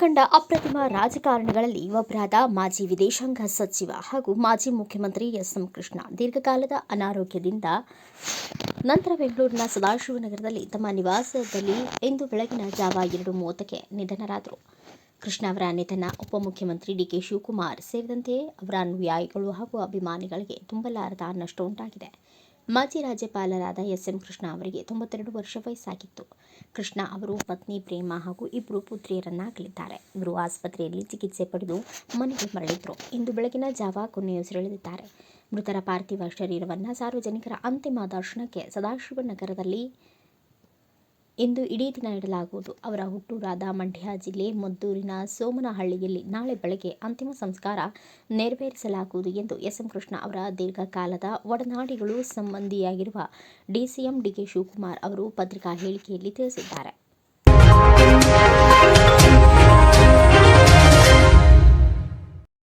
ಕಂಡ ಅಪ್ರತಿಮ ರಾಜಕಾರಣಿಗಳಲ್ಲಿ ಒಬ್ಬರಾದ ಮಾಜಿ ವಿದೇಶಾಂಗ ಸಚಿವ ಹಾಗೂ ಮಾಜಿ ಮುಖ್ಯಮಂತ್ರಿ ಎಸ್ ಎಂ ಕೃಷ್ಣ ದೀರ್ಘಕಾಲದ ಅನಾರೋಗ್ಯದಿಂದ ನಂತರ ಬೆಂಗಳೂರಿನ ಸದಾಶಿವನಗರದಲ್ಲಿ ತಮ್ಮ ನಿವಾಸದಲ್ಲಿ ಇಂದು ಬೆಳಗಿನ ಜಾವ ಎರಡು ಮೂವತ್ತಕ್ಕೆ ನಿಧನರಾದರು. ಕೃಷ್ಣ ಅವರ ನಿಧನ ಉಪಮುಖ್ಯಮಂತ್ರಿ ಡಿಕೆ ಶಿವಕುಮಾರ್ ಸೇರಿದಂತೆ ಅವರ ಅನುಯಾಯಿಗಳು ಹಾಗೂ ಅಭಿಮಾನಿಗಳಿಗೆ ತುಂಬಲಾರದ ನಷ್ಟ ಉಂಟಾಗಿದೆ. ಮಾಜಿ ರಾಜ್ಯಪಾಲರಾದ ಎಸ್ ಎಂ ಕೃಷ್ಣ ಅವರಿಗೆ ತೊಂಬತ್ತೆರಡು ವರ್ಷ ವಯಸ್ಸಾಗಿತ್ತು. ಕೃಷ್ಣ ಅವರು ಪತ್ನಿ ಪ್ರೇಮ ಹಾಗೂ ಇಬ್ಬರು ಪುತ್ರಿಯರನ್ನಾಗಲಿದ್ದಾರೆ. ಇವರು ಆಸ್ಪತ್ರೆಯಲ್ಲಿ ಚಿಕಿತ್ಸೆ ಪಡೆದು ಮನೆಗೆ ಮರಳಿದ್ರು. ಇಂದು ಬೆಳಗಿನ ಜಾವ ಕೊನೆಯುಸಿರೆಳೆದಿದ್ದಾರೆ ಮೃತರ ಪಾರ್ಥಿವ ಶರೀರವನ್ನು ಸಾರ್ವಜನಿಕರ ಅಂತಿಮ ದರ್ಶನಕ್ಕೆ ಸದಾಶಿವನಗರದಲ್ಲಿ ಇಂದು ಇಡೀ ದಿನ ಇಡಲಾಗುವುದು. ಅವರ ಹುಟ್ಟೂರಾದ ಮಂಡ್ಯ ಜಿಲ್ಲೆ ಮದ್ದೂರಿನ ಸೋಮನಹಳ್ಳಿಯಲ್ಲಿ ನಾಳೆ ಬೆಳಗ್ಗೆ ಅಂತಿಮ ಸಂಸ್ಕಾರ ನೆರವೇರಿಸಲಾಗುವುದು ಎಂದು ಎಸ್. ಎಂ. ಕೃಷ್ಣ ಅವರ ದೀರ್ಘಕಾಲದ ಒಡನಾಡಿಗಳು ಸಂಬಂಧಿಯಾಗಿರುವ ಡಿಸಿಎಂ ಡಿಕೆ ಶಿವಕುಮಾರ್ ಅವರು ಪತ್ರಿಕಾ ಹೇಳಿಕೆಯಲ್ಲಿ ತಿಳಿಸಿದ್ದಾರೆ.